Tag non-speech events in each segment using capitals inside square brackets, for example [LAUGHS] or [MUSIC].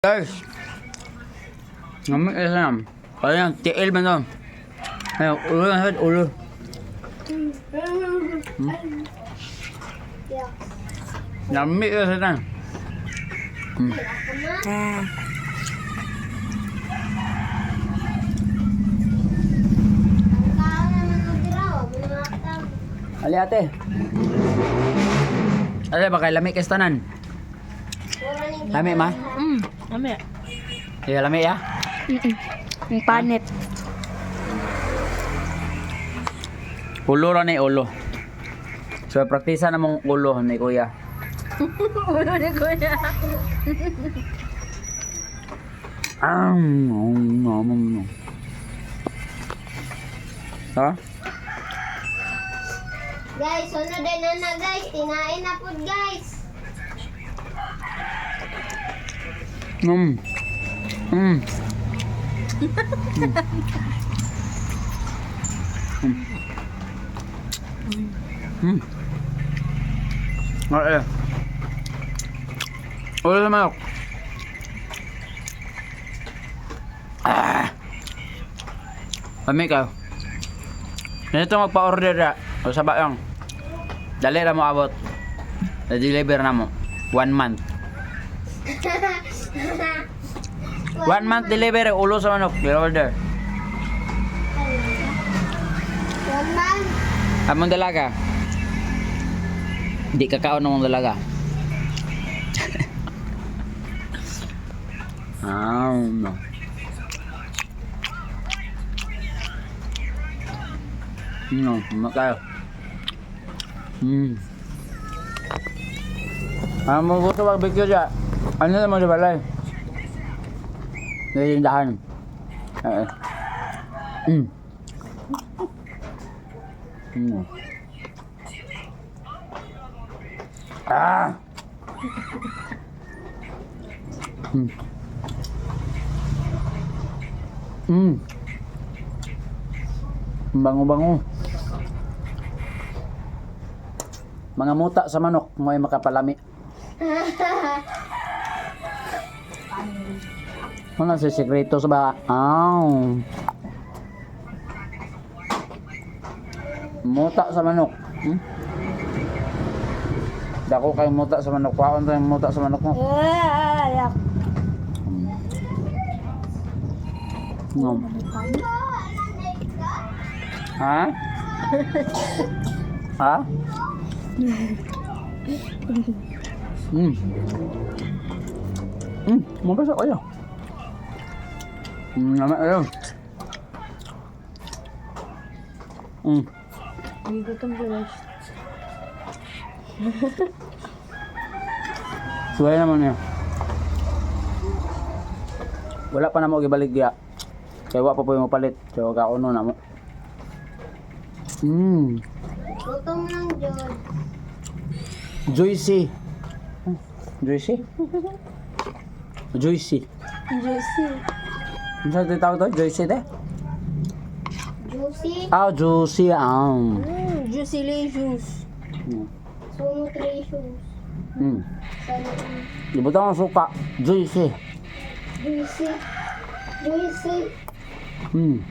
Guys. Ngamit isa na. Ayan, tiil man doon. Ayan, ulo na head, ulo. Ngamit isa na. Hmm. Ali ate. Ali ba kay lami kay tanan? Lami ma? Mm, mamaya. Iya lami ya. Mm-mm. Ang panit. Ulo ra ni ulo. So praktisa na mong ulo ni kuya. [LAUGHS] Ulo ni kuya. Ang um, um, um, Ha? Guys, sunod din na na guys. Tinain na po guys. Mm. Mm. Mm. Mm. Ah, eh. Ulo na manok. Ah. Kami ka. Ganito magpa-order na. O sa bayang. Dali na mo abot. Na-deliver na mo. One month. One month delivery, ulo sa manok, your order. One man. Among dalaga. Di kakaon ng dalaga. [LAUGHS] ah, no. Makayo. Hmm. Ah, mo gusto barbecue dyan. Ano naman di balay? Nilindahan. Eh. Mm. Mm. Ah. Mm. Mm. Bango-bango. Mga muta sa manok, mo ay makapalami. [LAUGHS] Ano si sekreto sa ba? Aw. Muta sa manok. Hmm? Dako kay muta sa manok. Paon tayong muta sa manok mo. Ngom. Ha? [LAUGHS] ha? Hmm. Hmm, mabasa kayo. Hmm, naman kayo. Hmm. Hindi gutom guys. [LAUGHS] Suway naman niya. Wala pa na mo gibalik diya. Kaya wa pa po yung mapalit. So kauno na mo. Hmm. Gutom lang Jod. Juicy. Juicy? [LAUGHS] Juicy. Juicy. Ano sa tawag to? Juicy de? Juicy. Ah, juicy. Ah. Mm, juicy juice. Hmm. So nutritious. Hmm. Sana Ibutang ang suka. Juicy. juicy. Juicy. Hmm.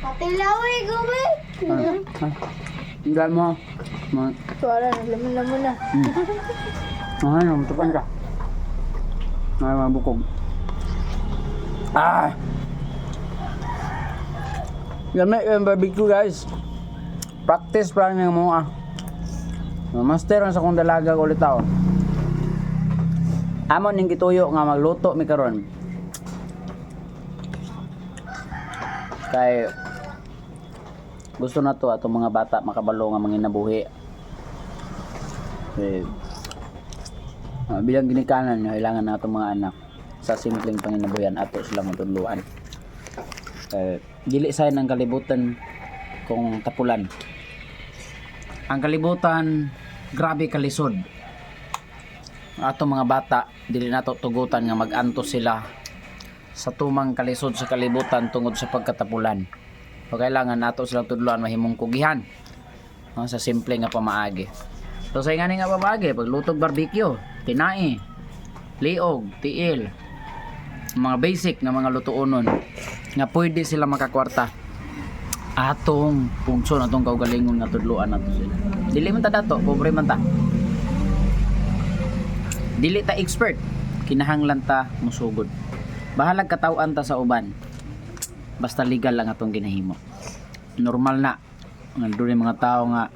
Patilawi gumi. Ah. Ah. Tingnan mo. Ma Suara na, laman-laman na. hmm. [LAUGHS] Ah, namtupan ka. Ay, mabukog. Ah! Yami yung barbecue guys. Practice pa lang yung mga. Master ang sa kong dalaga ulit ako. Amon ning gituyo nga magluto mi karon. Kay gusto na to atong mga bata makabalo nga manginabuhi. Eh, ah, bilang ginikanan nyo, kailangan na itong mga anak sa simpleng panginabuyan ato sila matuluan. Eh, dili sa ng kalibutan kung tapulan. Ang kalibutan, grabe kalisod. Ato mga bata, dili nato tugutan nga magantos sila sa tumang kalisod sa kalibutan tungod sa pagkatapulan. O kailangan nato silang tudluan mahimong kugihan no, sa simple nga pamaagi. So sa nga nga pamaagi, paglutog barbecue, tinai. liog, tiil, mga basic nga mga lutuonon nga pwede sila makakwarta. Atong pungso atong kaugalingon nga tudluan nato sila. Dili man ta dato pobre man ta. Dili ta expert kinahanglan ta musugod. Bahalag katawan ta sa uban. Basta legal lang atong ginahimo. Normal na. Nga yung mga tao nga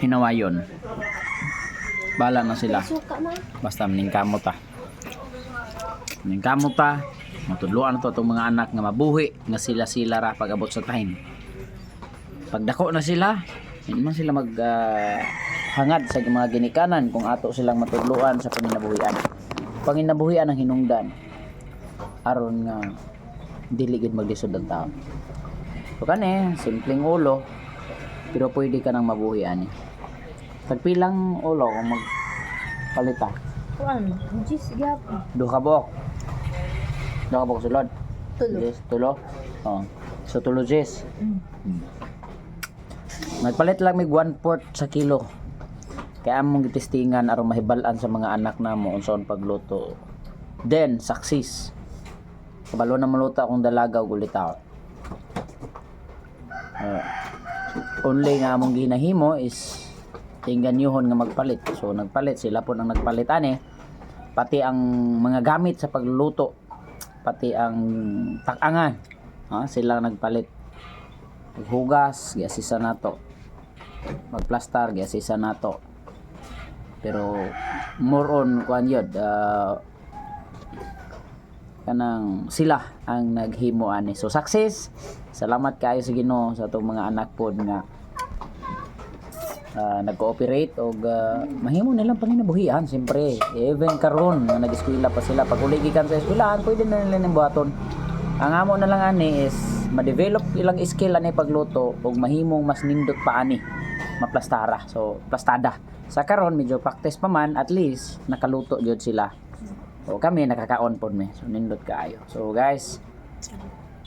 hinawayon. Bala na sila. Basta maningkamot ta. Maningkamot ta matudluan na to itong mga anak nga mabuhi nga sila sila ra pag abot sa time. Pagdako na sila hindi man sila mag ah, hangad sa mga ginikanan kung ato silang matudluan sa panginabuhian panginabuhian ang hinungdan. Aron nga dili gid maglisod ang tao so kani simpleng ulo pero pwede ka nang mabuhi ani. Pagpilang ulo kung magpalita. Kuan, jus gyapon. Duha ka buok. Duha ka buok sulod. Tulo. Yes, tulo. Oh. So tulo Jess. Mm. Nagpalit lang mig 1 port sa kilo. Kaya among gitistingan aron mahibalan sa mga anak namo unsaon pagluto. Then success. Kabalo na maluto akong dalaga ug ulitaw. Uh, only nga among ginahimo is tinganyuhon nga magpalit. So nagpalit sila po nang nagpalit ani. Pati ang mga gamit sa pagluluto, pati ang takangan. Ha, sila nagpalit. Maghugas, giasisa nato. Magplastar, giasisa nato. Pero more on kuan yun, ah, kanang sila ang naghimo ani. So success. Salamat kayo sa Ginoo sa atong mga anak pod nga ah, nag-cooperate o mahimo nilang panginabuhian siyempre. Even karon nga nag-eskwela pa sila. Pag uli gikan sa eskwelahan pwede na nila ning buhaton. Ang amo na lang ani is ma-develop ilang skill ani pagluto ug mahimong mas nindot pa ani. Maplastara so plastada. Sa karon medyo practice pa man at least nakaluto gyud sila. So kami nakakaon pod me so nindot kaayo. So guys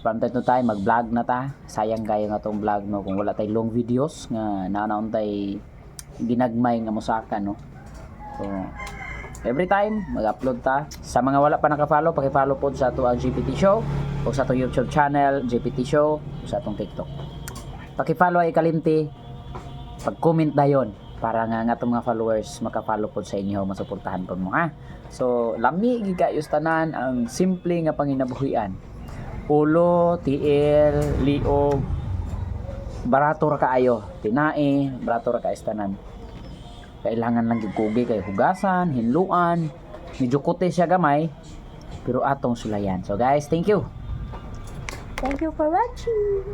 from time to time mag-vlog na ta. Sayang kayo nga tong vlog no kung wala tay long videos nga naanaon tay ginagmay nga musaka no. So every time mag-upload ta. Sa mga wala pa naka-follow paki-follow pod sa ato ang GPT show o sa ato YouTube channel GPT show o sa atong TikTok. Paki-follow ay kalimti pag-comment dayon para nga nga mga followers maka-follow pod sa inyo masuportahan pod mo ha? So lami gigayos tanan ang simple nga panginabuhian ulo, tiil, liog, barato ra kaayo, tinae, barato ra kaistanan. Kailangan lang gikugi kay hugasan, hinluan, medyo kote siya gamay, pero atong sulayan. So guys, thank you. Thank you for watching.